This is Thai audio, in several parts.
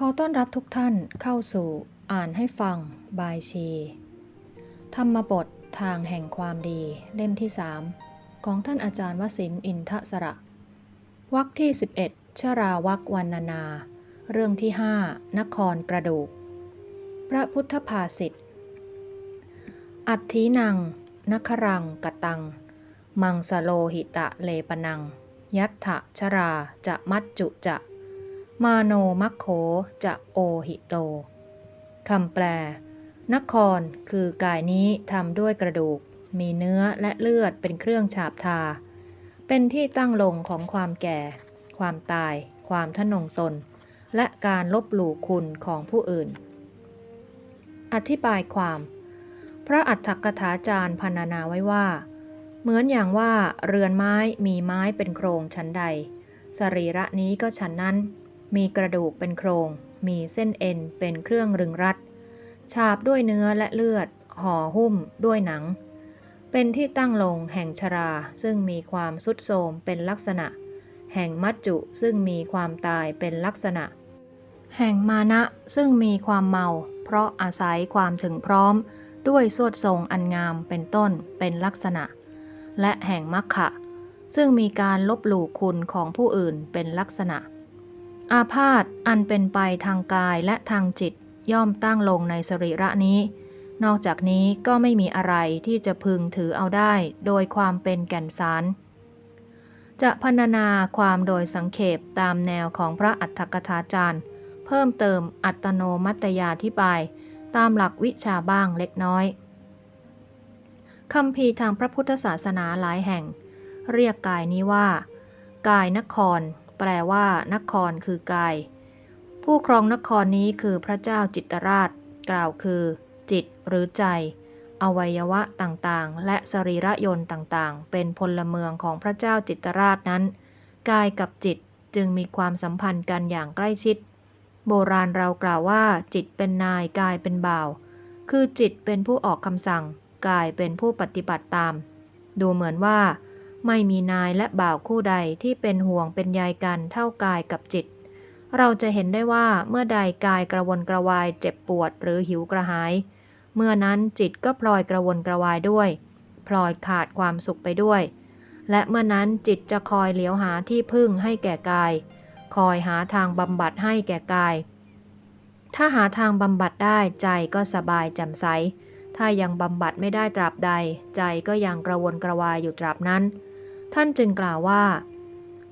ขอต้อนรับทุกท่านเข้าสู่อ่านให้ฟัง บายชี ธรรมบททางแห่งความดีเล่มที่3ของท่านอาจารย์วสินอินทสระ วรรคที่ 11ชราวักวันนานา เรื่องที่ 5 นครกระดูก พระพุทธภาษิตอัตถีนังนครังกตัง มังสโลหิตะเลปนัง ยัตถะชราจะมัจจุจะ มาโนมัคโขจะโอหิโต คำแปล นครคือกายนี้ทำด้วยกระดูก มีเนื้อและเลือดเป็นเครื่องฉาบทา เป็นที่ตั้งลงของความแก่ ความตาย ความทะนงตน และการลบหลู่คุณของผู้อื่น อธิบายความ พระอัฏฐกถาจารย์พรรณนาไว้ว่า เหมือนอย่างว่าเรือนไม้มีไม้เป็นโครงชั้นใด สรีระนี้ก็ฉันนั้น มีกระดูกเป็นโครง มีเส้นเอ็นเป็นเครื่องรึงรัด ฉาบด้วยเนื้อและเลือด ห่อหุ้มด้วยหนัง เป็นที่ตั้งลงแห่งชรา ซึ่งมีความสุดโทมเป็นลักษณะ แห่งมัจจุซึ่งมีความตายเป็นลักษณะ แห่งมานะซึ่งมีความเมา เพราะอาศัยความถึงพร้อม ด้วยสวดทรงอันงามเป็นต้นเป็นลักษณะ และแห่งมัคคะซึ่งมีการลบหลู่คุณของผู้อื่นเป็นลักษณะ อาพาธอันเป็นไปทางกายและทางจิตย่อมตั้งลงในสรีระนี้ นอกจากนี้ก็ไม่มีอะไรที่จะพึงถือเอาได้โดยความเป็นแก่นสาร จะพรรณนาความโดยสังเขปตามแนวของพระอัฏฐกถาจารย์ เพิ่มเติมอัตโนมัตยาธิบาย ตามหลักวิชาบ้างเล็กน้อยคำพีทางพระพุทธศาสนาหลายแห่ง เรียกกายนี้ว่า กายนคร แปลว่านครคือกาย ผู้ครองนครนี้คือพระเจ้าจิตรราช กล่าวคือ จิตหรือใจ อวัยวะต่างๆ และสรีระยนต์ต่างๆ เป็นพลเมืองของพระเจ้าจิตรราชนั้น กายกับจิตจึงมีความสัมพันธ์กันอย่างใกล้ชิด โบราณเรากล่าวว่า จิตเป็นนายกายเป็นบ่าว คือจิตเป็นผู้ออกคำสั่ง กายเป็นผู้ปฏิบัติตาม ดูเหมือนว่า ไม่มีนายและบ่าวคู่ใดที่เป็นห่วงเป็นใยกันเท่ากายกับจิต เราจะเห็นได้ว่าเมื่อใดกายกระวนกระวายเจ็บปวดหรือหิวกระหาย เมื่อนั้นจิตก็พลอยกระวนกระวายด้วย พลอยขาดความสุขไปด้วย และเมื่อนั้นจิตจะคอยเหลียวหาที่พึ่งให้แก่กาย คอยหาทางบำบัดให้แก่กาย ถ้าหาทางบำบัดได้ใจก็สบายแจ่มใส ถ้ายังบำบัดไม่ได้ตราบใด ใจก็ยังกระวนกระวายอยู่ตราบนั้น ท่านจึงกล่าวว่า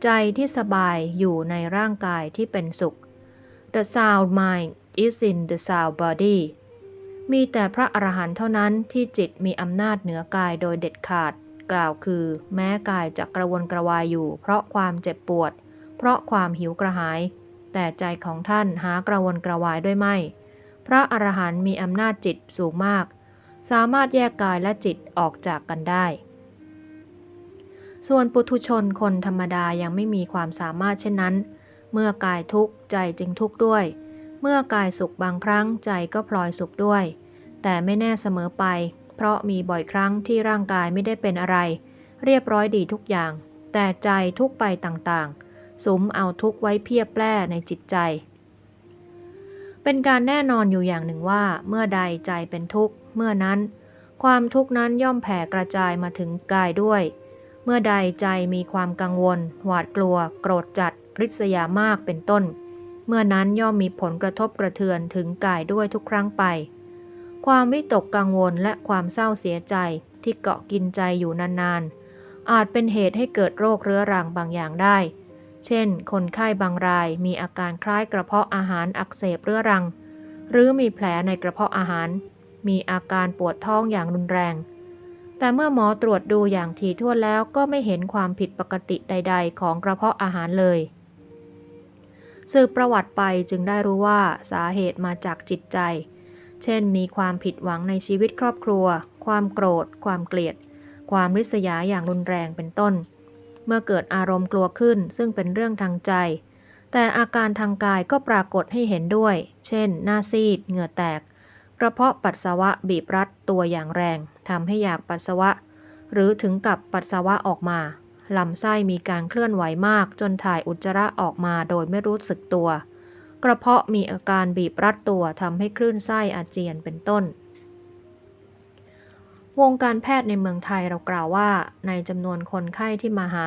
ใจที่สบายอยู่ในร่างกายที่เป็นสุข The sound mind is in the sound body มีแต่พระอรหันต์เท่านั้นที่จิตมีอำนาจเหนือกายโดยเด็ดขาด กล่าวคือ แม้กายจะกระวนกระวายอยู่ เพราะความเจ็บปวด เพราะความหิวกระหาย แต่ใจของท่านหากระวนกระวายด้วยไม่ พระอรหันต์มีอำนาจจิตสูงมาก สามารถแยกกายและจิตออกจากกันได้ ส่วนปุถุชนคนธรรมดายังไม่มีความสามารถเช่นนั้น เมื่อกายทุกข์ใจจึงทุกข์ด้วย เมื่อกายสุขบางครั้งใจก็พลอยสุขด้วย แต่ไม่แน่เสมอไป เพราะมีบ่อยครั้งที่ร่างกายไม่ได้เป็นอะไร เรียบร้อยดีทุกอย่าง แต่ใจทุกไปต่างๆ สุมเอาทุกไว้เพียบแปร่ในจิตใจ เป็นการแน่นอนอยู่อย่างหนึ่งว่า เมื่อใดใจเป็นทุกข์เมื่อนั้น ความทุกข์นั้นย่อมแผ่กระจายมาถึงกายด้วย เมื่อใดใจมีความกังวล หวาดกลัว โกรธจัด ริษยามากเป็นต้น เมื่อนั้นย่อมมีผลกระทบกระเทือนถึงกายด้วยทุกครั้งไป ความวิตกกังวลและความเศร้าเสียใจที่เกาะกินใจอยู่นานๆ อาจเป็นเหตุให้เกิดโรคเรื้อรังบางอย่างได้ เช่น คนไข้บางรายมีอาการคล้ายกระเพาะอาหารอักเสบเรื้อรัง หรือมีแผลในกระเพาะอาหาร มีอาการปวดท้องอย่างรุนแรง แต่เมื่อหมอตรวจดูอย่างถี่ถ้วนแล้วก็ไม่เห็นความผิดปกติใด ๆ ของกระเพาะอาหารเลย สืบประวัติไปจึงได้รู้ว่าสาเหตุมาจากจิตใจ เช่น มีความผิดหวังในชีวิตครอบครัว ความโกรธ ความเกลียด ความริษยาอย่างรุนแรงเป็นต้น เมื่อเกิดอารมณ์กลัวขึ้นซึ่งเป็นเรื่องทางใจ แต่อาการทางกายก็ปรากฏให้เห็นด้วย เช่น หน้าซีด เหงื่อแตก กระเพาะปัสสาวะบีบรัดตัวอย่างแรง ทำให้อยากปัสสาวะ หรือถึงกับปัสสาวะออกมาลำไส้มีการเคลื่อนไหวมาก จนถ่ายอุจจาระออกมาโดยไม่รู้สึกตัว กระเพาะมีอาการบีบรัดตัวทำให้คลื่นไส้อาเจียนเป็นต้น วงการแพทย์ในเมืองไทยเรากล่าวว่า ในจำนวนคนไข้ที่มาหา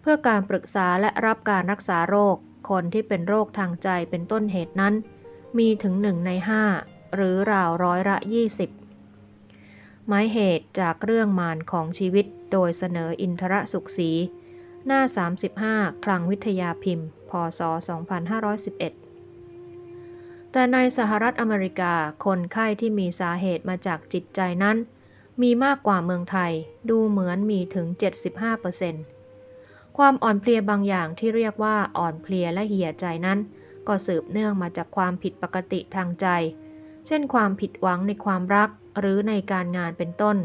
เพื่อการปรึกษาและรับการรักษาโรค คนที่เป็นโรคทางใจเป็นต้นเหตุนั้น มีถึงหนึ่งในห้าหรือราวร้อยละ 20 หมายเหตุจากเรื่องมารของชีวิตโดยเสนออินทรสุขศรีหน้า 35 คลังวิทยาพิมพ์ พศ 2511 แต่ในสหรัฐอเมริกาคนไข้ที่มีสาเหตุมาจากจิตใจนั้น มีมากกว่าเมืองไทยดูเหมือนมีถึง 75%ความอ่อนเพลียบางอย่างที่เรียกว่าอ่อนเพลียและเหี่ยใจนั้น ก็สืบเนื่องมาจากความผิดปกติทางใจ เช่นความผิดหวังในความรัก หรือในการงานเป็นต้น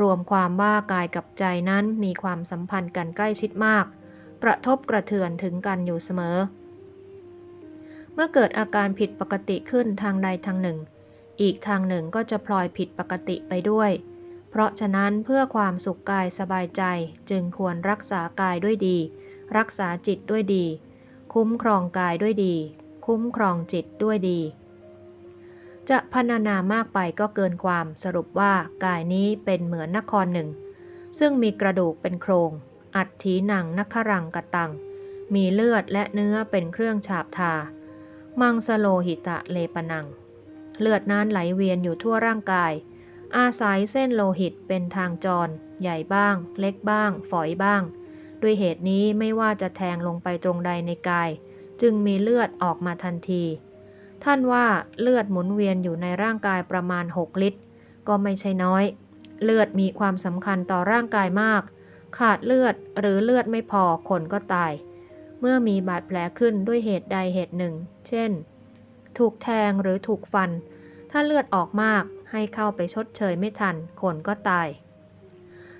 รวมความว่ากายกับใจนั้นมีความสัมพันธ์กันใกล้ชิดมาก กระทบกระเทือนถึงกันอยู่เสมอ เมื่อเกิดอาการผิดปกติขึ้นทางใดทางหนึ่ง อีกทางหนึ่งก็จะพลอยผิดปกติไปด้วย เพราะฉะนั้นเพื่อความสุขกายสบายใจจึงควรรักษากายด้วยดี รักษาจิตด้วยดี คุ้มครองกายด้วยดี คุ้มครองจิตด้วยดี จะพรรณนามากไปก็เกินความสรุปว่ากายนี้เป็นเหมือนนครหนึ่ง ซึ่งมีกระดูกเป็นโครง อัฐถีหนังนักขรังกะตัง มีเลือดและเนื้อเป็นเครื่องฉาบทา มังสโลหิตะเลปนัง เลือดนั้นไหลเวียนอยู่ทั่วร่างกาย อาศัยเส้นโลหิตเป็นทางจร ใหญ่บ้าง เล็กบ้าง ฝอยบ้าง ด้วยเหตุนี้ไม่ว่าจะแทงลงไปตรงใดในกาย จึงมีเลือดออกมาทันที ท่านว่าเลือดหมุนเวียนอยู่ในร่างกายประมาณ 6 ลิตร ก็ไม่ใช่น้อย เลือดมีความสำคัญต่อร่างกายมาก ขาดเลือดหรือเลือดไม่พอคนก็ตาย เมื่อมีบาดแผลขึ้นด้วยเหตุใดเหตุหนึ่ง เช่น ถูกแทงหรือถูกฟัน ถ้าเลือดออกมากให้เข้าไปชดเชยไม่ทัน คนก็ตาย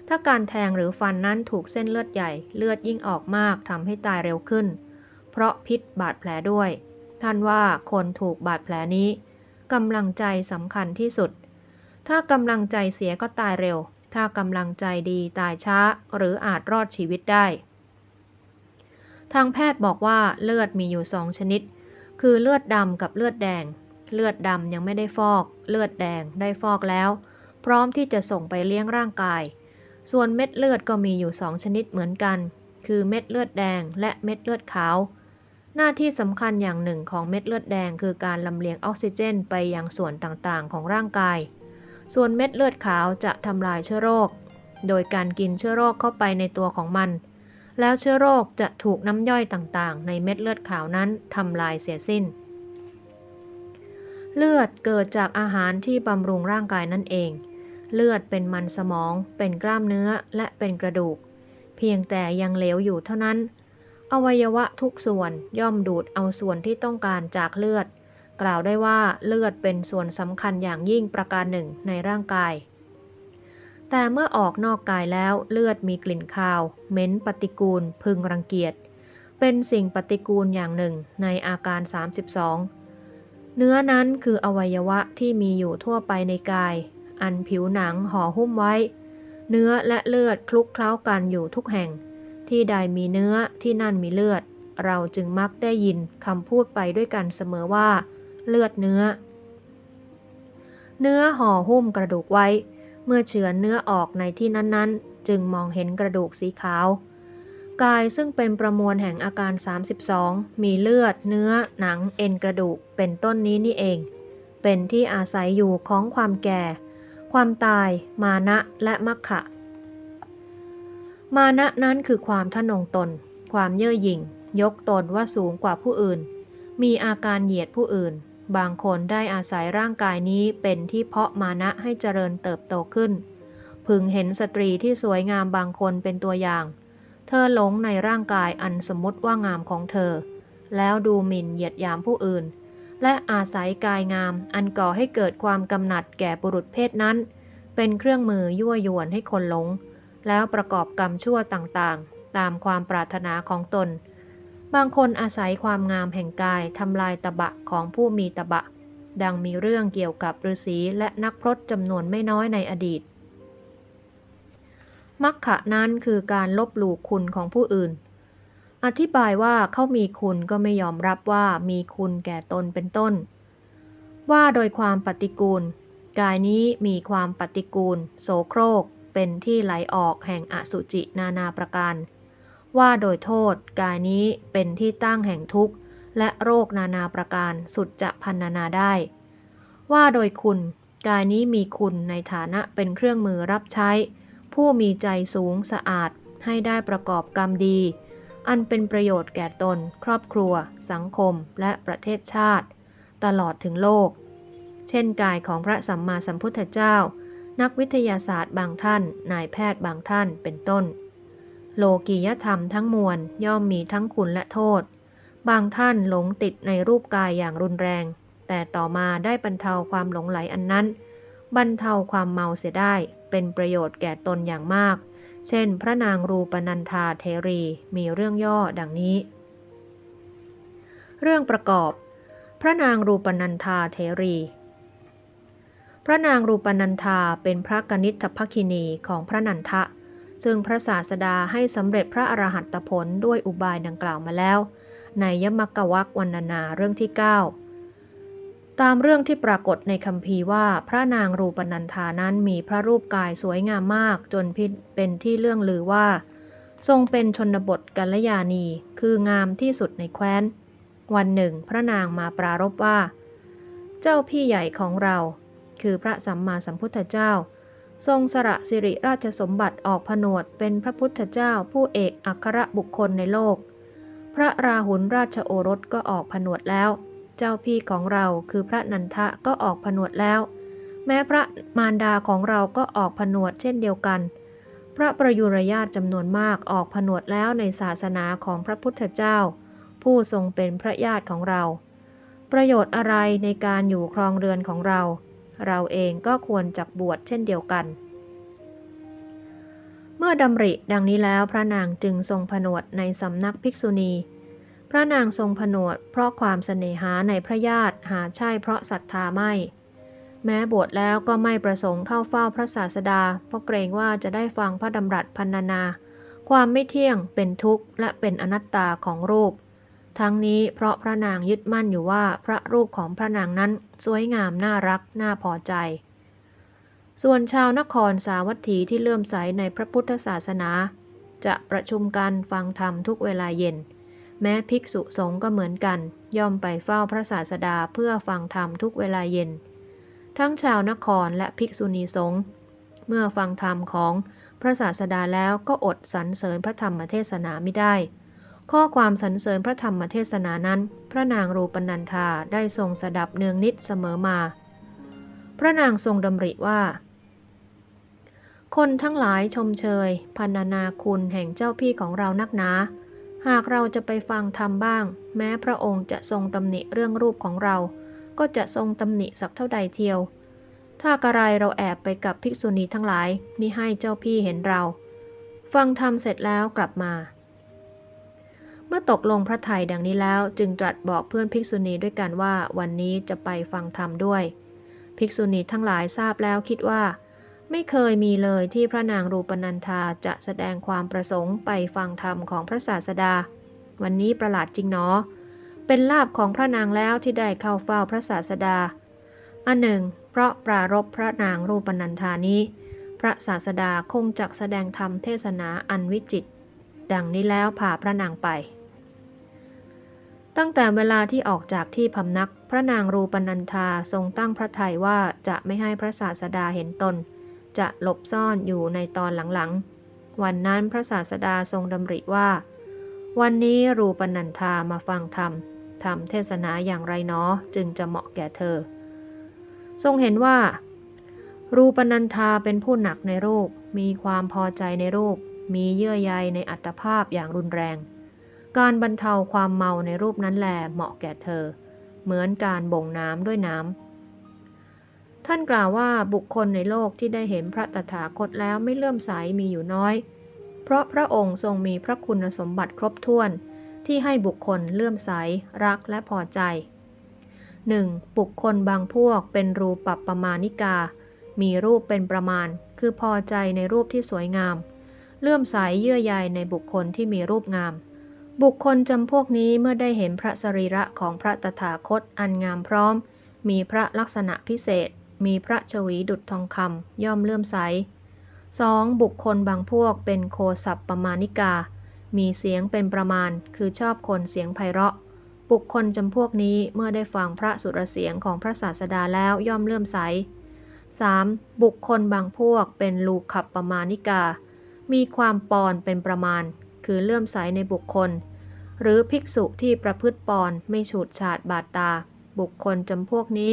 ถ้าการแทงหรือฟันนั้นถูกเส้นเลือดใหญ่ เลือดยิ่งออกมากทำให้ตายเร็วขึ้น เพราะพิษบาดแผลด้วย ท่านว่าคนถูกบาดแผลนี้กำลังใจสำคัญที่สุด ถ้ากำลังใจเสียก็ตายเร็ว ถ้ากำลังใจดีตายช้าหรืออาจรอดชีวิตได้ ทางแพทย์บอกว่าเลือดมีอยู่สองชนิด คือเลือดดำกับเลือดแดง เลือดดำยังไม่ได้ฟอก เลือดแดงได้ฟอกแล้ว พร้อมที่จะส่งไปเลี้ยงร่างกาย ส่วนเม็ดเลือดก็มีอยู่สองชนิดเหมือนกัน คือเม็ดเลือดแดงและเม็ดเลือดขาว หน้าที่สำคัญอย่างหนึ่งของเม็ดเลือดแดงคือการลำเลียงออกซิเจนไปยังส่วนต่างๆ ของร่างกาย ส่วนเม็ดเลือดขาวจะทำลายเชื้อโรค โดยการกินเชื้อโรคเข้าไปในตัวของมัน แล้วเชื้อโรคจะถูกน้ำย่อยต่างๆ ในเม็ดเลือดขาวนั้นทำลายเสียสิ้น เลือดเกิดจากอาหารที่บำรุงร่างกายนั่นเอง เลือดเป็นมันสมอง เป็นกล้ามเนื้อและเป็นกระดูก เพียงแต่ยังเหลวอยู่เท่านั้น อวัยวะทุกส่วนย่อมดูดเอาส่วนที่ต้องการจากเลือด กล่าวได้ว่าเลือดเป็นส่วนสำคัญอย่างยิ่งประการหนึ่งในร่างกาย แต่เมื่อออกนอกกายแล้วเลือดมีกลิ่นคาวเหม็นปฏิกูล พึงรังเกียจ เป็นสิ่งปฏิกูลอย่างหนึ่งในอาการ 32 เนื้อนั้นคืออวัยวะที่มีอยู่ทั่วไปในกาย อันผิวหนังห่อหุ้มไว้ เนื้อและเลือดคลุกเคล้ากันอยู่ทุกแห่ง ที่ใดมีเนื้อที่นั่นมีเลือด เราจึงมักได้ยินคำพูดไปด้วยกันเสมอว่า เลือดเนื้อ เนื้อห่อหุ้มกระดูกไว้ เมื่อเฉือนเนื้อออกในที่นั้นๆ จึงมองเห็นกระดูกสีขาว กายซึ่งเป็นประมวลแห่งอาการ 32 มีเลือด เนื้อ หนัง เอ็นกระดูก เป็นต้นนี้นี่เอง เป็นที่อาศัยอยู่ของความแก่ ความตาย มานะ และมัคคะ มานะนั้นคือความทะนงตน ความเย่อหยิ่ง ยกตนว่าสูงกว่าผู้อื่น มีอาการเหยียดผู้อื่น บางคนได้อาศัยร่างกายนี้เป็นที่เพาะมานะให้เจริญเติบโตขึ้น พึงเห็นสตรีที่สวยงามบางคนเป็นตัวอย่าง เธอหลงในร่างกายอันสมมติว่างามของเธอ แล้วดูหมิ่นเหยียดยามผู้อื่น และอาศัยกายงามอันก่อให้เกิดความกำหนัดแก่บุรุษเพศนั้น เป็นเครื่องมือยั่วยวนให้คนหลง แล้วประกอบกรรมชั่วต่างๆ ตามความปรารถนาของตน บางคนอาศัยความงามแห่งกายทำลายตะบะของผู้มีตะบะ ดังมีเรื่องเกี่ยวกับฤาษีและนักพรตจำนวนไม่น้อยในอดีต มักขะนั้นคือการลบหลู่คุณของผู้อื่น อธิบายว่าเขามีคุณก็ไม่ยอมรับว่ามีคุณแก่ตนเป็นต้น ว่าโดยความปฏิกูล กายนี้มีความปฏิกูล โสโครก เป็นที่ไหลออกแห่งอสุจินานาประการ ว่าโดยโทษกายนี้เป็นที่ตั้งแห่งทุกข์ และโรคนานาประการสุดจะพันนานาได้ ว่าโดยคุณ กายนี้มีคุณในฐานะเป็นเครื่องมือรับใช้ ผู้มีใจสูงสะอาดให้ได้ประกอบกรรมดี อันเป็นประโยชน์แก่ตน ครอบครัว สังคม และประเทศชาติ ตลอดถึงโลก เช่นกายของพระสัมมาสัมพุทธเจ้า นักวิทยาศาสตร์บางท่าน นายแพทย์บางท่านเป็นต้น โลกียธรรมทั้งมวลย่อมมีทั้งคุณและโทษ บางท่านหลงติดในรูปกายอย่างรุนแรง แต่ต่อมาได้บรรเทาความหลงไหลอันนั้น บรรเทาความเมาเสียได้ เป็นประโยชน์แก่ตนอย่างมาก เช่น พระนางรูปนันธาเทรีมีเรื่องย่อดังนี้ เรื่องประกอบ พระนางรูปนันธาเทรี พระนางรูปนันธาเป็นพระกนิษฐภคินีของพระนันทะ ซึ่งพระศาสดาให้สำเร็จพระอรหัตผลด้วยอุบายดังกล่าวมาแล้ว ในยมกวักวันนาเรื่องที่ 9 ตามเรื่องที่ปรากฏในคำพีร์ว่า พระนางรูปนันธานั้นมีพระรูปกายสวยงามมากจนเป็นที่เรื่องลือว่า ทรงเป็นชนบทกัลยาณีคืองามที่สุดในแคว้น วันหนึ่ง พระนางมาปรารบว่า เจ้าพี่ใหญ่ของเรา คือพระสัมมาสัมพุทธเจ้า ทรงสละสิริราชสมบัติออกผนวดเป็นพระพุทธเจ้าผู้เอกอัครบุคคลในโลก พระราหุลราชโอรสก็ออกผนวดแล้ว เจ้าพี่ของเราคือพระนันทะก็ออกผนวดแล้ว แม้พระมารดาของเราก็ออกผนวดเช่นเดียวกัน พระประยุรญาติจำนวนมากออกผนวดแล้วในศาสนาของพระพุทธเจ้า ผู้ทรงเป็นพระญาติของเราประโยชน์อะไรในการอยู่ครองเรือนของเรา เราเองก็ควรจักบวชเช่นเดียวกัน เมื่อดำริดังนี้แล้วพระนางจึงทรงผนวดในสำนักภิกษุณี พระนางทรงผนวดเพราะความเสน่หาในพระญาติหาใช่เพราะศรัทธาไม่ แม้บวชแล้วก็ไม่ประสงค์เข้าเฝ้าพระศาสดา เพราะเกรงว่าจะได้ฟังพระดำรัสพันนานาความไม่เที่ยงเป็นทุกข์และเป็นอนัตตาของรูป ทั้งนี้เพราะพระนางยึดมั่นอยู่ว่าพระรูปของพระนางนั้นสวยงามน่ารักน่าพอใจ ส่วนชาวนครสาวัตถีที่เลื่อมใสในพระพุทธศาสนา จะประชุมกันฟังธรรมทุกเวลาเย็น แม้ภิกษุสงฆ์ก็เหมือนกัน ย่อมไปเฝ้าพระศาสดาเพื่อฟังธรรมทุกเวลาเย็น ทั้งชาวนครและภิกษุณีสงฆ์เมื่อฟังธรรมของพระศาสดาแล้วก็อดสรรเสริญพระธรรมเทศนาไม่ได้ ข้อความสรรเสริญพระธรรมเทศนานั้น พระนางรูปนันธาได้ทรงสดับเนืองนิดเสมอมา พระนางทรงดำริว่า คนทั้งหลายชมเชยพันนานาคุณแห่งเจ้าพี่ของเรานักหนา หากเราจะไปฟังธรรมบ้าง แม้พระองค์จะทรงตำหนิเรื่องรูปของเรา ก็จะทรงตำหนิสักเท่าใดเทียว ถ้ากระไรเราแอบไปกับภิกษุณีทั้งหลายมิให้เจ้าพี่เห็นเรา ฟังธรรมเสร็จแล้วกลับมา เมื่อตกลงพระทัยดังนี้แล้วจึงตรัสบอกเพื่อนภิกษุณีด้วยกันว่าวันนี้จะไปฟังธรรมด้วย ภิกษุณีทั้งหลายทราบแล้วคิดว่า ไม่เคยมีเลยที่พระนางรูปนันธาจะแสดงความประสงค์ไปฟังธรรมของพระศาสดา วันนี้ประหลาดจริงเนาะเป็นลาบของพระนางแล้วที่ได้เข้าเฝ้าพระศาสดา อันหนึ่ง เพราะปรารบพระนางรูปนันธานี้ พระศาสดาคงจักแสดงธรรมเทศนาอันวิจิตดังนี้แล้วพาพระนางไป ตั้งแต่เวลาที่ออกจากที่พำนัก พระนางรูปนันธาทรงตั้งพระทัยว่าจะไม่ให้พระศาสดาเห็นตน จะหลบซ่อนอยู่ในตอนหลังๆ วันนั้นพระศาสดาทรงดำริว่า วันนี้รูปนันธามาฟังธรรมทำเทศนาอย่างไรเนาะจึงจะเหมาะแก่เธอ ทรงเห็นว่า รูปนันธาเป็นผู้หนักในรูป มีความพอใจในรูป มีเยื่อใยในอัตภาพอย่างรุนแรง การบรรเทาความเมาในรูปนั้นแหลเหมาะแก่เธอ เหมือนการบ่งน้ำด้วยน้ำ ท่านกล่าวว่าบุคคลในโลกที่ได้เห็นพระตถาคตแล้วไม่เลื่อมใสมีอยู่น้อย เพราะพระองค์ทรงมีพระคุณสมบัติครบถ้วนที่ให้บุคคลเลื่อมใสรักและพอใจ 1. บุคคลบางพวกเป็นรูปปัปประมาณิกา มีรูปเป็นประมาณ คือพอใจในรูปที่สวยงาม เลื่อมใสเยื่อใยในบุคคลที่มีรูปงาม บุคคลจำพวกนี้เมื่อได้เห็นพระสรีระของพระตถาคตอันงามพร้อม มีพระลักษณะพิเศษ มีพระชวีดุจทองคำย่อมเลื่อมใส 2. บุคคลบางพวกเป็นโคสัพปมานิกา มีเสียงเป็นประมาณ คือชอบคนเสียงไพเราะ บุคคลจำพวกนี้เมื่อได้ฟังพระสุรเสียงของพระศาสดาแล้วย่อมเลื่อมใส 3. บุคคลบางพวกเป็นลูขับประมานิกา มีความปอนเป็นประมาณ คือเลื่อมใสในบุคคล หรือภิกษุที่ประพฤติปอนไม่ฉูดฉาดบาดตา บุคคลจำพวกนี้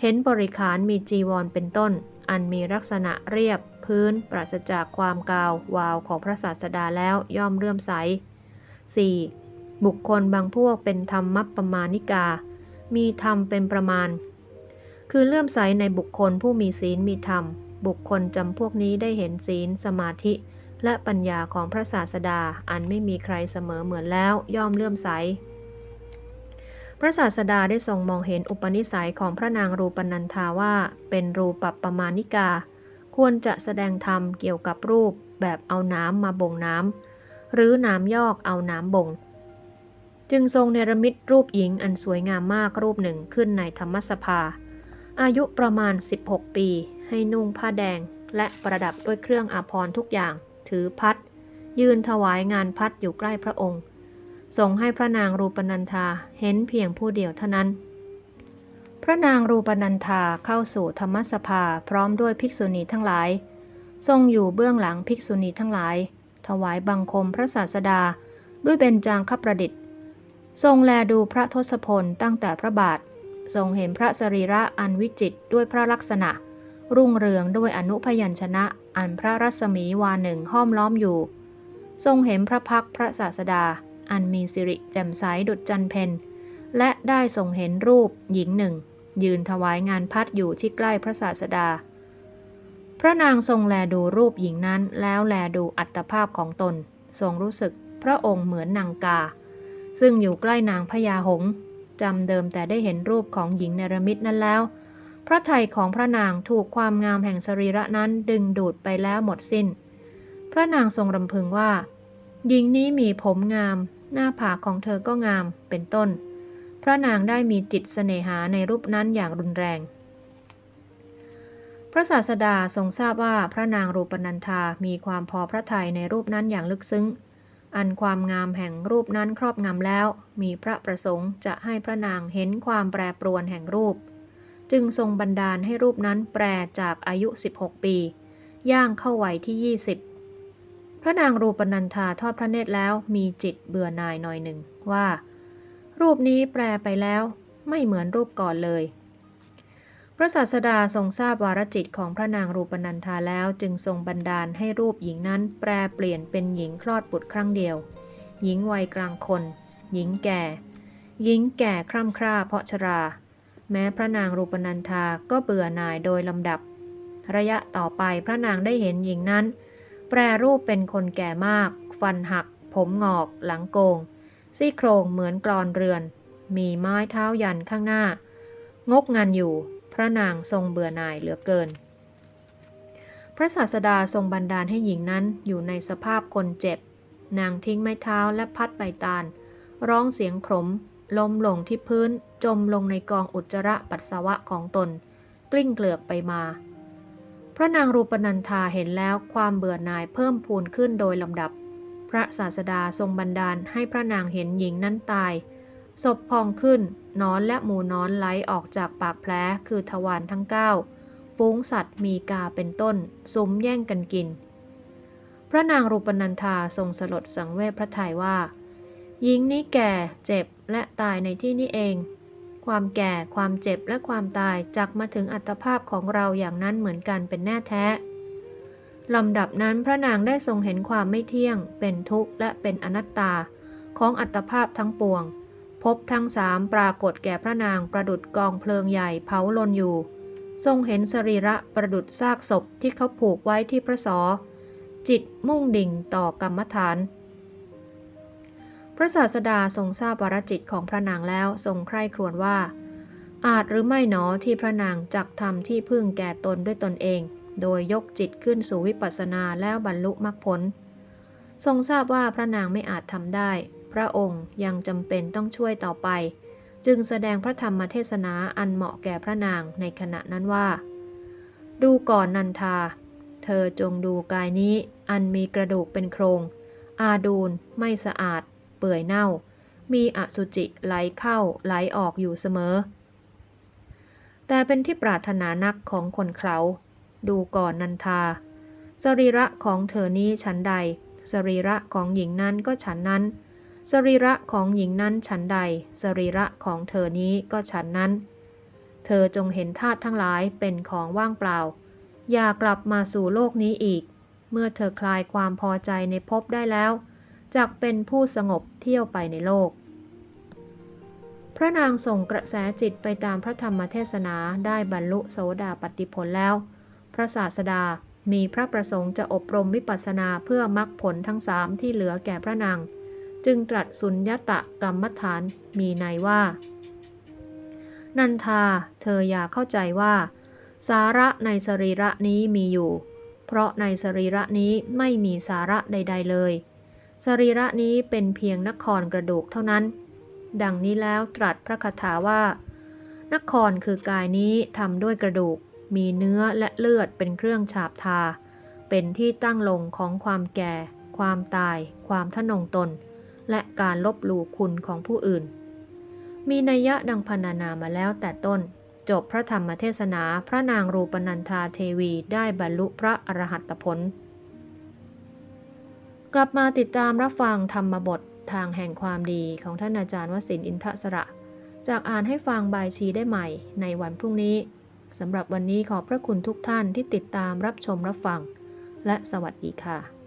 เห็นบริขารมีจีวรเป็นต้น อันมีลักษณะเรียบ พื้น ปราศจากความกาว วาวของพระศาสดาแล้วย่อมเลื่อมใส 4. บุคคลบางพวกเป็นธรรมมัปปมานิกา มีธรรมเป็นประมาณ คือเลื่อมใสในบุคคลผู้มีศีลมีธรรม บุคคลจำพวกนี้ได้เห็นศีลสมาธิ และปัญญาของพระศาสดาอันไม่มีใครเสมอเหมือนแล้วย่อมเลื่อมใส พระศาสดาได้ทรงมองเห็นอุปนิสัยของพระนางรูปนันทาว่า เป็นรูปปัปมานิกา ควรจะแสดงธรรมเกี่ยวกับรูปแบบเอาน้ำมาบ่งน้ำหรือน้ำยอกเอาน้ำบ่ง จึงทรงเนรมิตรูปหญิงอันสวยงามมากรูปหนึ่งขึ้นในธรรมสภา อายุประมาณ 16 ปี ให้นุ่งผ้าแดงและประดับด้วยเครื่องอาภรณ์ทุกอย่าง ถือพัด ยืนถวายงานพัดอยู่ใกล้พระองค์ทรงให้พระนางรูปนันธาเห็นเพียงผู้เดียวเท่านั้น พระนางรูปนันธาเข้าสู่ธรรมสภาพร้อมด้วยภิกษุณีทั้งหลาย ทรงอยู่เบื้องหลังภิกษุณีทั้งหลาย ถวายบังคมพระศาสดาด้วยเบญจางคประดิษฐ์ ทรงแลดูพระทศพลตั้งแต่พระบาท ทรงเห็นพระสรีระอันวิจิตด้วยพระลักษณะ รุ่งเรืองด้วยอนุพยัญชนะ อันพระรัศมีวาหนึ่งห้อมล้อมอยู่ ทรงเห็นพระพักพระศาสดา อันมีสิริแจ่มใสดุจจันเพนและได้ทรงเห็นรูปหญิงหนึ่ง ยืนถวายงานพัดอยู่ที่ใกล้พระศาสดา พระนางทรงแลดูรูปหญิงนั้นแล้วแลดูอัตภาพของตน ทรงรู้สึกพระองค์เหมือนนางกา ซึ่งอยู่ใกล้นางพญาหงจำเดิมแต่ได้เห็นรูปของหญิงเนรมิตนั้นแล้ว พระไทยของพระนางถูกความงามแห่งสรีระนั้นดึงดูดไปแล้วหมดสิน้น พระนางทรงรำพึงว่า หญิงนี้มีผมงาม หน้าผากของเธอก็งามเป็นต้น พระนางได้มีจิตเสน่หาในรูปนั้นอย่างรุนแรง พระศาสดาทรงทราบว่าพระนางรูปนันธามีความพอพระทัยในรูปนั้นอย่างลึกซึ้ง อันความงามแห่งรูปนั้นครอบงำแล้ว มีพระประสงค์จะให้พระนางเห็นความแปรปรวนแห่งรูป จึงทรงบันดาลให้รูปนั้นแปรจากอายุ 16 ปี ย่างเข้าวัยที่ 20 พระนางรูปนันธาทอดพระเนตรแล้วมีจิตเบื่อหน่ายหน่อยหนึ่งว่า รูปนี้แปรไปแล้วไม่เหมือนรูปก่อนเลย พระศาสดาทรงทราบวารจิตของพระนางรูปนันธาแล้วจึงทรงบันดาลให้รูปหญิงนั้นแปรเปลี่ยนเป็นหญิงคลอดบุตรครั้งเดียว หญิงวัยกลางคน หญิงแก่ หญิงแก่คร่ำคร่าเพราะชรา แม้พระนางรูปนันธาก็เบื่อหน่ายโดยลำดับ ระยะต่อไปพระนางได้เห็นหญิงนั้น แปรรูปเป็นคนแก่มาก ฟันหัก ผมงอก หลังโกง ซี่โครงเหมือนกรอนเรือน มีไม้เท้ายันข้างหน้า งกงานอยู่ พระนางทรงเบื่อหน่ายเหลือเกิน พระศาสดาทรงบันดาลให้หญิงนั้นอยู่ในสภาพคนเจ็บ นางทิ้งไม้เท้าและพัดใบตาล ร้องเสียงขม ล้มลงที่พื้นจมลงในกองอุจจาระปัสสาวะของตน กลิ้งเกลือกไปมา พระนางรูปนันธาเห็นแล้วความเบื่อหน่ายเพิ่มพูนขึ้นโดยลำดับ พระศาสดาทรงบันดาลให้พระนางเห็นหญิงนั้นตายศพพองขึ้นนอนและหมูนอนไหลออกจากปากแผลคือทวารทั้งเก้าฟุ้งสัตว์มีกาเป็นต้นสุมแย่งกันกิน พระนางรูปนันธาทรงสลดสังเวชพระทัยว่า หญิงนี้แก่เจ็บและตายในที่นี้เอง ความแก่ ความเจ็บและความตายจักมาถึงอัตภาพของเราอย่างนั้นเหมือนกันเป็นแน่แท้ลำดับนั้นพระนางได้ทรงเห็นความไม่เที่ยง เป็นทุกข์และเป็นอนัตตา ของอัตภาพทั้งปวง พบทั้งสามปรากฏแก่พระนางประดุดกองเพลิงใหญ่เผาลนอยู่ ทรงเห็นสรีระประดุดซากศพที่เขาผูกไว้ที่พระสอจิตมุ่งดิ่งต่อกรรมฐาน พระศาสดาทรงทราบวรจิตของพระนางแล้วทรงใคร่ครวญว่า อาจหรือไม่หนอที่พระนางจักทำที่พึ่งแก่ตนด้วยตนเอง โดยยกจิตขึ้นสู่วิปัสสนาแล้วบรรลุมรรคผล ทรงทราบว่าพระนางไม่อาจทำได้ พระองค์ยังจำเป็นต้องช่วยต่อไป จึงแสดงพระธรรมเทศนาอันเหมาะแก่พระนางในขณะนั้นว่า ดูก่อนนันทา เธอจงดูกายนี้อันมีกระดูกเป็นโครง อาดูลไม่สะอาด เปื่อยเน่า มีอสุจิไหลเข้าไหลออกอยู่เสมอ แต่เป็นที่ปรารถนานักของคนเขา ดูก่อนนันทา สรีระของเธอนี้ฉันใด สรีระของหญิงนั้นก็ฉันนั้น สรีระของหญิงนั้นฉันใด สรีระของเธอนี้ก็ฉันนั้น เธอจงเห็นธาตุทั้งหลายเป็นของว่างเปล่า อย่ากลับมาสู่โลกนี้อีกเมื่อเธอคลายความพอใจในภพได้แล้ว จักเป็นผู้สงบเที่ยวไปในโลก พระนางส่งกระแสจิตไปตามพระธรรมเทศนาได้บรรลุโสดาปัตติผลแล้ว พระศาสดามีพระประสงค์จะอบรมวิปัสสนาเพื่อมรรคผลทั้งสามที่เหลือแก่พระนาง จึงตรัสสุญญตะกรรมฐานมีในว่า นันทา เธออย่าเข้าใจว่า สาระในสรีระนี้มีอยู่ เพราะในสรีระนี้ไม่มีสาระใด ๆเลย สรีระนี้เป็นเพียงนครกระดูกเท่านั้น ดังนี้แล้วตรัสพระคาถาว่า นครคือกายนี้ทำด้วยกระดูก มีเนื้อและเลือดเป็นเครื่องฉาบทา เป็นที่ตั้งลงของความแก่ ความตาย ความทะนงตน และการลบหลู่คุณของผู้อื่น มีนัยยะดังพรรณนามาแล้วแต่ต้น จบพระธรรมเทศนาพระนางรูปนันธาเทวีได้บรรลุพระอรหัตผล กลับมาติดตามรับฟังธรรมบททางแห่งความดีของท่านอาจารย์วสินอินทสระ จากอ่านให้ฟังบายชีได้ใหม่ในวันพรุ่งนี้สำหรับวันนี้ขอบพระคุณทุกท่านที่ติดตามรับชมรับฟัง และสวัสดีค่ะ